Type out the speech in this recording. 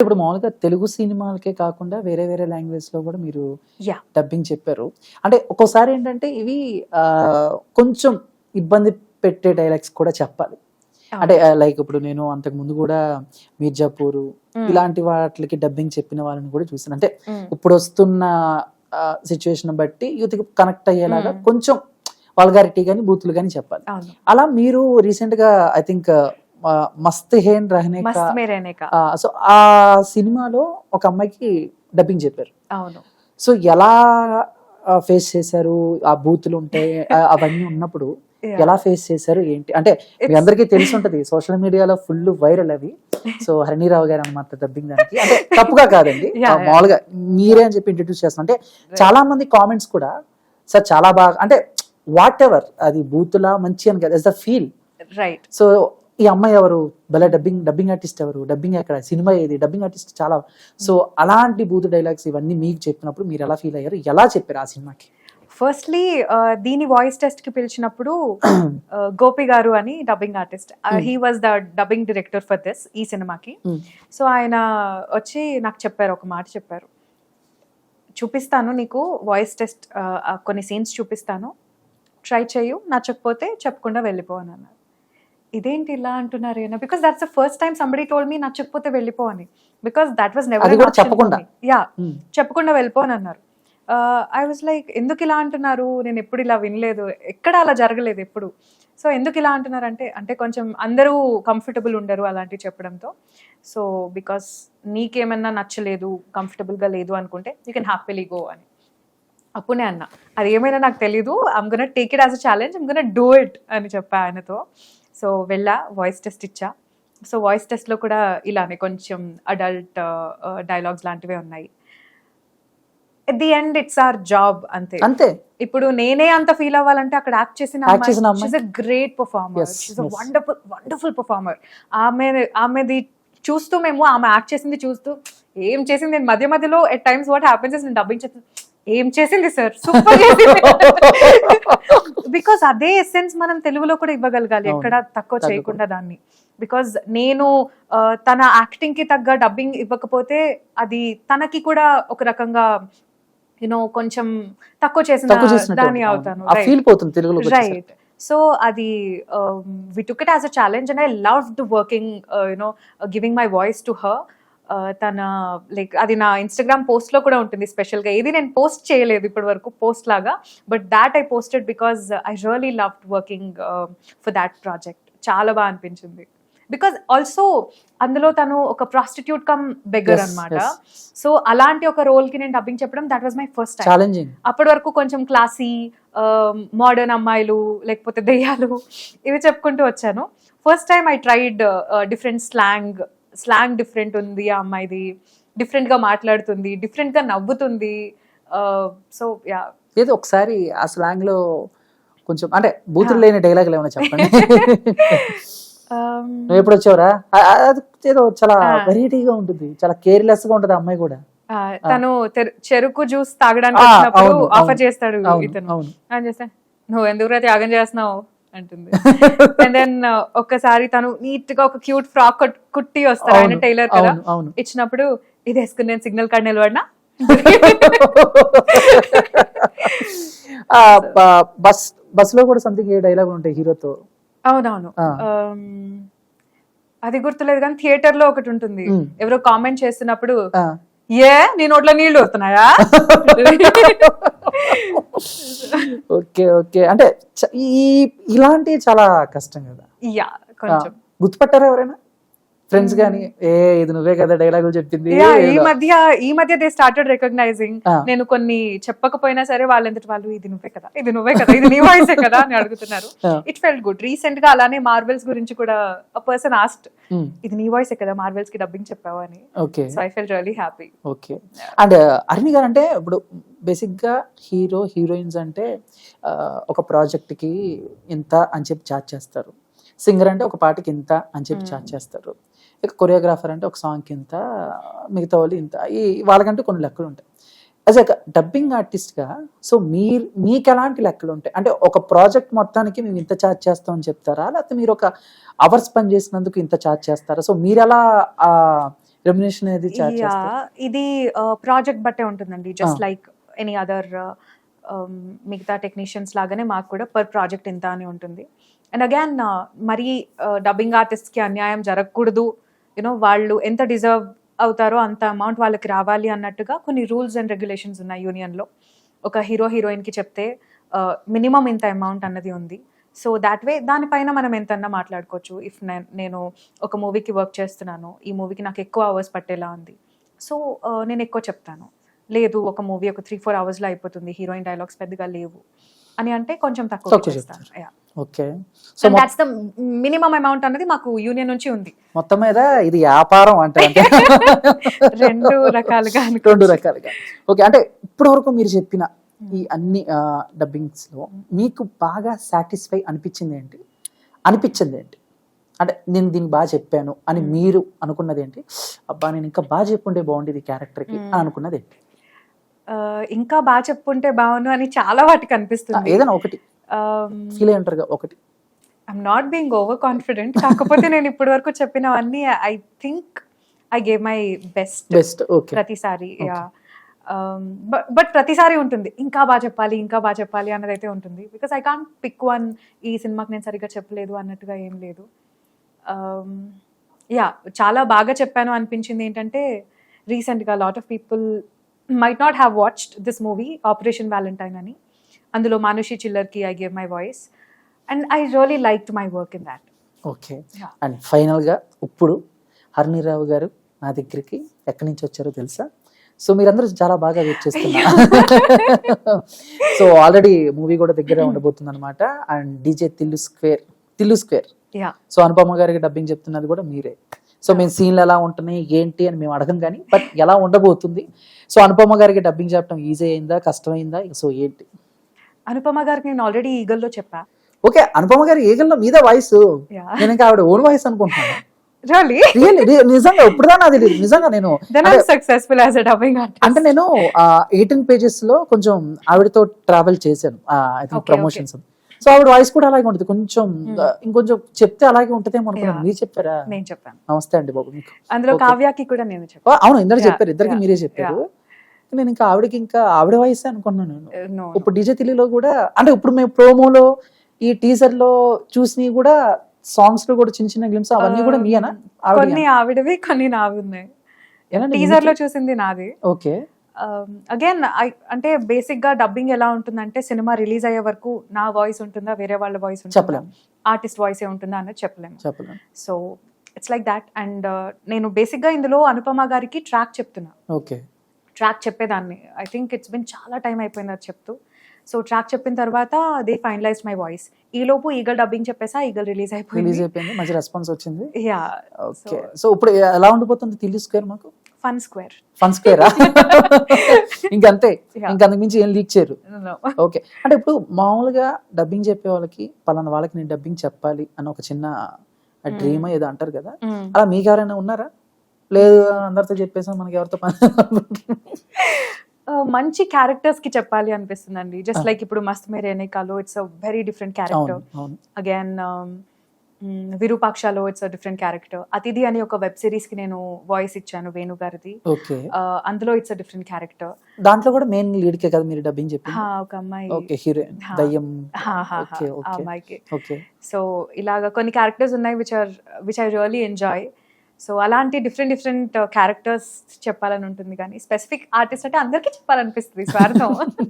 ఇప్పుడు మామూలుగా తెలుగు సినిమాలకే కాకుండా వేరే వేరే లాంగ్వేజ్లో కూడా మీరు. డబ్బింగ్ చెప్పారు. అంటే ఒక్కోసారి ఏంటంటే ఇవి కొంచెం ఇబ్బంది పెట్టే డైలాగ్స్ కూడా చెప్పాలి. అంటే లైక్ ఇప్పుడు నేను అంతకు ముందు కూడా మీర్జాపూర్ ఇలాంటి వాటికి డబ్బింగ్ చెప్పిన వాళ్ళని కూడా చూసాను అంటే ఇప్పుడు వస్తున్న సిచ్యువేషన్ బట్టి యూత్కి కనెక్ట్ అయ్యేలాగా. కొంచెం వల్గారిటీ కానీ బూతులు కానీ చెప్పాలి. అలా మీరు రీసెంట్గా ఐ థింక్ మస్త్ హేన్ రహనే సో ఆ సినిమాలో ఒక అమ్మాయికి డబ్బింగ్ చెప్పారు. అవును. సో ఎలా ఫేస్ చేశారు? ఆ బూతులు ఉంటాయి అవన్నీ ఉన్నప్పుడు. ఎలా ఫేస్ చేశారు? ఏంటి? అంటే మీ అందరికీ తెలిసి ఉంటది సోషల్ మీడియాలో ఫుల్ వైరల్ అవి. సో హరిణీరావు గారు అనమాట డబ్బింగ్ దానికి. అంటే తప్పుగా కాదండి. మామూలుగా మీరే అని చెప్పి ఇంట్రడ్యూస్ చేస్తాం అంటే చాలా మంది కామెంట్స్ కూడా సార్ చాలా బాగా అంటే వాట్ ఎవర్ అది బూతులా మంచి అని కదా. ద ఫీల్ రైట్ సో ఈ అమ్మాయి ఎవరు? భలే డబ్బింగ్ డబ్బింగ్ ఆర్టిస్ట్ ఎవరు? డబ్బింగ్ ఎక్కడ? సినిమా ఏది? డబ్బింగ్ ఆర్టిస్ట్ చాలా. సో అలాంటి బూత్ డైలాగ్స్ ఇవన్నీ మీకు చెప్పినప్పుడు మీరు ఎలా ఫీల్ అయ్యారు? ఎలా చెప్పారు ఆ సినిమాకి? ఫస్ట్లీ దీని వాయిస్ టెస్ట్కి పిలిచినప్పుడు uh, గోపి గారు అని dubbing artist. He was the dubbing director for this ఈ సినిమాకి. Hmm. సో ఆయన వచ్చి నాకు చెప్పారు ఒక మాట చెప్పారు. చూపిస్తాను నీకు వాయిస్ టెస్ట్ కొన్ని సీన్స్ చూపిస్తాను. ట్రై చేయు నచ్చకపోతే చెప్పకుండా వెళ్ళిపో అని అన్నారు. ఇదేంటి ఇలా అంటున్నారు అయినా because that's the first time somebody told me నచ్చకపోతే వెళ్ళిపో అని. బికాస్ దట్ వాస్ నెవర్ చెప్పకుండా. Yeah Hmm. చెప్పకుండా వెళ్ళిపో అని అన్నారు. ఐ వాజ్ లైక్ ఎందుకు ఇలా అంటున్నారు? నేను ఎప్పుడు ఇలా వినలేదు. ఎక్కడ అలా జరగలేదు ఎప్పుడు? సో ఎందుకు ఇలా అంటున్నారు? అంటే అంటే కొంచెం అందరూ కంఫర్టబుల్ ఉండరు అలాంటివి చెప్పడంతో. సో బికాస్ నీకేమన్నా నచ్చలేదు కంఫర్టబుల్గా లేదు అనుకుంటే యూ కెన్ హ్యాపీలీ గో అని. అప్పుడే అన్న. అది ఏమైనా నాకు తెలీదు. I'm gonna take it as a challenge I'm gonna do it అని చెప్పా ఆయనతో. సో వెళ్ళా వాయిస్ టెస్ట్ ఇచ్చా. సో వాయిస్ టెస్ట్లో కూడా ఇలానే కొంచెం అడల్ట్ డైలాగ్స్ లాంటివే ఉన్నాయి. At the end it's our job అంతే. అంతే. ఇప్పుడు నేనే అంత ఫీల్ అవ్వాలంటే అక్కడ యాక్ట్ చేసిన. She's a great performer she's a. Wonderful wonderful performer ఆమె ఆమెది చూస్తూ మేము ఆమె యాక్ట్ చేసింది చూస్తూ ఏం చేసింది? నేను మధ్య మధ్యలో ఎట్ టైమ్స్ వాట్ హ్యాపెన్స్ నేను డబ్బింగ్ చేస్తాను ఏం చేసింది సార్ సూపర్ బికాస్ అదే ఎసెన్స్ మనం తెలుగులో కూడా ఇవ్వగలగాలి. ఎక్కడ తక్కువ. చేయకుండా దాన్ని బికాజ్ నేను తన యాక్టింగ్కి తగ్గ డబ్బింగ్ ఇవ్వకపోతే అది తనకి కూడా ఒక రకంగా యూనో కొంచెం తక్కువ చేసిన దాన్ని. అవుతాను. రైట్ సో అది we took it as a challenge and I loved working you know giving my voice to her తన లైక్ అది నా ఇన్స్టాగ్రామ్ పోస్ట్లో కూడా ఉంటుంది స్పెషల్గా. ఏది నేను పోస్ట్ చేయలేదు ఇప్పటి వరకు పోస్ట్ లాగా but that I posted because I really loved working for that project చాలా బాగా అనిపించింది. బికాస్ ఆల్సో అందులో తను ఒక prostitute cum beggar yes. So అలాంటి ఒక రోల్కి నేను డబ్బింగ్ చెప్పడం that was my first time challenging అప్పటి వరకు కొంచెం క్లాసీ మోడర్న్ అమ్మాయిలు లేకపోతే దెయ్యాలు ఇవి చెప్పుకుంటూ వచ్చాను. First time I tried different slang slang different ఉంది ఆ అమ్మాయిది డిఫరెంట్గా మాట్లాడుతుంది డిఫరెంట్గా నవ్వుతుంది. సో యా ఏదో ఒకసారి ఆ స్లాంగ్లో కొంచెం అంటే బూతులు లేని డైలాగులు ఏమైనా చెప్పండి. నువ్వు ఎప్పుడు వచ్చావురా? అది ఏదో చాలా. వెరైటీగా ఉంటుంది చాలా కేర్లెస్గా ఉంటది అమ్మాయి కూడా. తను చెరుకు జ్యూస్ తాగడానికి వచ్చినప్పుడు ఆఫర్. చేస్తాడు ఇతను. అని చేస్తే నువ్వు ఎందుకు త్యాగం చేస్తున్నావు? అంటుంది. అండ్ దెన్ ఒక్కసారి తను నీట్గా ఒక క్యూట్ ఫ్రాక్ కుట్టి వస్తారు. ఆయన టైలర్ కదా. ఇచ్చినప్పుడు ఇది వేసుకుని నేను సిగ్నల్ కాడ నిలబడినా? బస్ బస్లో కూడా సంథింగ్ ఏ డైలాగ్ ఉంటాయి హీరోతో? అవునవును. అది గుర్తులేదు కానీ థియేటర్లో ఒకటి ఉంటుంది. ఎవరో కామెంట్ చేస్తున్నప్పుడు. ఏ? నీ నోట్లో నీళ్ళు వస్తున్నాయా? Okay okay. అంటే ఈ ఇలాంటివి చాలా కష్టం కదా. యా కొంచెం. గుర్తుపట్టారా ఎవరైనా? ఫ్రెండ్స్ గానీ ఏ ఇది నువ్వే కదా డైలాగులు చెప్పింది ఈ. మధ్య ఈ మధ్య దే స్టార్టెడ్ రికగ్నైజింగ్. నేను కొన్ని చెప్పకపోయినా సరే వాళ్ళంతటి వాళ్ళు ఇది నువ్వే కదా ఇది నువ్వే కదా ఇది నీ వాయిసే కదా అని అడుగుతున్నారు. ఇట్ ఫెల్ట్ గుడ్ రీసెంట్గా అలానే మార్వెల్స్ గురించి కూడా పర్సన్ ఆస్ట్ ఇది నీ వాయిసే కదా మార్వెల్స్కి డబ్బింగ్ చెప్పావు అని. Okay so I felt really happy okay and Aruni గారు అంటే ఇప్పుడు బేసిక్గా హీరో హీరోయిన్స్ అంటే ఆ, ఒక ప్రాజెక్ట్కి ఇంత అని చెప్పి చార్జ్ చేస్తారు. సింగర్ అంటే ఒక పాటకి ఇంత అని చెప్పి Hmm. చార్జ్ చేస్తారు. ఇక కొరియోగ్రాఫర్ అంటే ఒక సాంగ్కి ఇంత మిగతా వాళ్ళు ఇంత. ఈ వాళ్ళకంటే కొన్ని లెక్కలు ఉంటాయి. యాజ్ ఒక డబ్బింగ్ ఆర్టిస్ట్గా సో మీరు మీకు ఎలాంటి లెక్కలు ఉంటాయి? అంటే ఒక ప్రాజెక్ట్ మొత్తానికి మేము ఇంత ఛార్జ్ చేస్తామని చెప్తారా? లేకపోతే మీరు ఒక అవర్స్ పని చేసినందుకు ఇంత ఛార్జ్ చేస్తారా? సో మీరు ఎలా రెమ్యునేషన్ అనేది ఇది ప్రాజెక్ట్ బట్టే ఉంటుందండి. జస్ట్. లైక్ ఎనీ అదర్ మిగతా టెక్నీషియన్స్ లాగానే మాకు కూడా పర్ ప్రాజెక్ట్ ఇంత అని ఉంటుంది. అండ్ అగైన్ మరీ డబ్బింగ్ ఆర్టిస్ట్కి అన్యాయం జరగకూడదు. యూనో వాళ్ళు ఎంత డిజర్వ్ అవుతారో అంత అమౌంట్ వాళ్ళకి రావాలి అన్నట్టుగా కొన్ని రూల్స్ అండ్ రెగ్యులేషన్స్ ఉన్నాయి యూనియన్లో ఒక హీరో హీరోయిన్కి చెప్తే మినిమం ఇంత అమౌంట్ అన్నది ఉంది. సో దాట్ వే దానిపైన మనం ఎంతన్నా మాట్లాడుకోవచ్చు. ఇఫ్ నేను ఒక మూవీకి వర్క్ చేస్తున్నాను ఈ మూవీకి నాకు ఎక్కువ అవర్స్ పట్టేలా ఉంది. సో నేను ఎక్కువ చెప్తాను. లేదు ఒక మూవీ ఒక త్రీ ఫోర్ అవర్స్లో అయిపోతుంది. హీరోయిన్ డైలాగ్స్ పెద్దగా లేవు. అని అంటే కొంచెం తక్కువ చేస్తాను okay. So that's the minimum amount అనేది మాకు యూనియన్ నుంచి ఉంది. మొత్తం మీద ఇది వ్యాపారం అంటే రెండు రకాలుగా రెండు రకాలుగా. ఓకే అంటే ఇప్పటి వరకు మీరు చెప్పిన ఈ అన్ని డబ్బింగ్స్లో మీకు బాగా సాటిస్ఫై అనిపించింది ఏంటి? అనిపించింది ఏంటి? అంటే నేను దీన్ని బాగా చెప్పాను అని Hmm. మీరు అనుకున్నది ఏంటి? అబ్బా నేను ఇంకా బాగా చెప్పుంటే బాగుండేది క్యారెక్టర్కి Hmm. అని అనుకున్నది ఏంటి? ఇంకా బాగా చెప్పుంటే బాగుండు అని చాలా వాటికి అనిపిస్తుంది. ఏదైనా ఒకటి. ఫీల్ ఉంటారు ఒకటి. I'm not being over confident కాకపోతే నేను ఇప్పటి వరకు చెప్పినవన్నీ I think I gave my best best ప్రతిసారి యా బట్ ప్రతిసారి ఉంటుంది. ఇంకా బాగా చెప్పాలి ఇంకా బాగా చెప్పాలి అన్నది అయితే ఉంటుంది. Because I can't pick one ఈ సినిమాకి నేను సరిగ్గా చెప్పలేదు అన్నట్టుగా ఏం లేదు. యా చాలా బాగా చెప్పాను అనిపించింది ఏంటంటే రీసెంట్గా lot of people might not have watched this movie Operation Valentine అని. అందులో Manushi చిల్లర్కి I gave my voice and I really like my work in that okay. And ఫైనల్గా ఇప్పుడు హరిణిరావు గారు నా దగ్గరికి ఎక్కడి నుంచి వచ్చారో తెలుసా? సో మీరందరూ చాలా బాగా వెయిట్ చేస్తున్నారు. సో ఆల్రెడీ మూవీ కూడా దగ్గర ఉండబోతుంది అనమాట and DJ Tillu square Tillu square so Anupama గారికి డబ్బింగ్ చెప్తున్నది కూడా మీరే. సో మేము సీన్లు ఎలా ఉంటున్నాయి ఏంటి అని మేము అడగం కానీ బట్ ఎలా ఉండబోతుంది? సో అనుపమ గారికి డబ్బింగ్ చెప్పడం ఈజీ అయిందా కష్టమైందా? సో ఏంటి? అనుపమ గారికి నేను ఆల్రెడీ ఈగల్లో చెప్పా. ఓకే అనుపమ గారి ఏగల్లో మీద వాయిస్ నేను ఇంకా ఆవిడ ఓన్ వాయిస్ అనుకుంటున్నాను. నిజంగా ఇప్పుడుదా నాకు తెలియదు నిజంగా నేను సక్సెస్ఫుల్ యాజ్ డబ్బింగ్ అంటే నేను ఎయిటీన్ పేజెస్లో కొంచెం ఆవిడతో ట్రావెల్ చేశాను. ప్రమోషన్స్ సో ఆవిడ వాయిస్ కూడా అలాగే ఉంటుంది. కొంచెం Hmm. ఇంకొంచెం చెప్తే అలాగే ఉంటుందేమో అనుకున్నాను. మీరు చెప్పారా? నేను చెప్పాను. నమస్తే అండి బాబు మీకు. అందులో. కావ్యాకి కూడా నేను చెప్పాను. అవును ఇద్దరు చెప్పారు. ఇద్దరికి మీరే చెప్పారు. నేను ఇంకా ఆవిడకి ఇంకా ఆవిడ వాయిస్ అనుకున్నాను నేను. No, ఇప్పుడు డీజే తెలిలో కూడా అంటే ఇప్పుడు మేము ప్రోమోలో ఈ టీజర్లో చూసినవి కూడా సాంగ్స్లో కూడా చిన్న చిన్న గ్లిమ్స్ అవన్నీ కూడా మీయేనా? Um, కొన్ని ఆవిడవి కొన్ని నావి ఉన్నాయి. టీజర్లో చూసింది నాది. ఓకే. అగైన్ అంటే బేసిక్గా డబ్బింగ్ ఎలా ఉంటుందంటే సినిమా రిలీజ్ అయ్యే వరకు నా వాయిస్ ఉంటుందా వేరే వాళ్ళ వాయిస్ ఉంటుందా? ఆర్టిస్ట్ వాయిస్ ఏ ఉంటుందా అన్నది చెప్పలేము. So it's like that and నేను బేసిక్గా ఇందులో అనుపమ గారికి ట్రాక్ చెప్తున్నా. ఓకే. ట్రాక్ చెప్పేదాన్ని. ఐ థింక్ ఇట్స్ బిన్ చాలా టైం అయిపోయింది అది చెప్తూ. సో ట్రాక్ చెప్పిన తర్వాత దే ఫైనలైజ్ మై వాయిస్ ఈ లోపు ఈగల్ డబ్బింగ్ చెప్పేసా ఈగల్ రిలీజ్ రిలీజ్ అయిపోయింది అయిపోయింది. మంచి రెస్పాన్స్ వచ్చింది. యా ఓకే సో ఇప్పుడు ఎలా ఉండిపోతుంది? స్క్వేర్ మాకు. ఫన్ స్క్వేర్ ఫన్ స్క్వేర్ ఇంకంతే. ఇంకంతకు మించి ఏం లీక్ చేయరు. ఓకే. అంటే ఇప్పుడు మామూలుగా డబ్బింగ్ చెప్పే వాళ్ళకి పలానా వాళ్ళకి నేను డబ్బింగ్ చెప్పాలి అని ఒక చిన్న డ్రీమ్ ఏదో అంటారు కదా. అలా మీకు ఎవరైనా ఉన్నారా? లేదు అందరితో చెప్పేసాం మనకి ఎవరితో పని మంచి క్యారెక్టర్స్కి చెప్పాలి అనిపిస్తుందండి. Just Ah. లైక్ ఇప్పుడు మస్త్ మేరేనే కాలో it's a very different character again విరూపాక్షలో it's different character Athidhi అని ఒక వెబ్ సిరీస్కి నేను వాయిస్ ఇచ్చాను వేణు గారిది. అందులో ఇట్స్ అ డిఫరెంట్ క్యారెక్టర్ దాంట్లో కూడా మెయిన్ లీడ్ కే కదా మీరు డబ్బింగ్ చెప్పింది ఒక అమ్మాయి. Okay heroine. దయ్యం. అమ్మాయికి. ఓకే. సో ఇలాగ కొన్ని క్యారెక్టర్స్ ఉన్నాయి which are which I really enjoy so అలాంటి డిఫరెంట్ డిఫరెంట్ క్యారెక్టర్స్ చెప్పాలని ఉంటుంది కానీ స్పెసిఫిక్ ఆర్టిస్ట్ అంటే అందరికీ చెప్పాలనిపిస్తుంది స్వార్థం.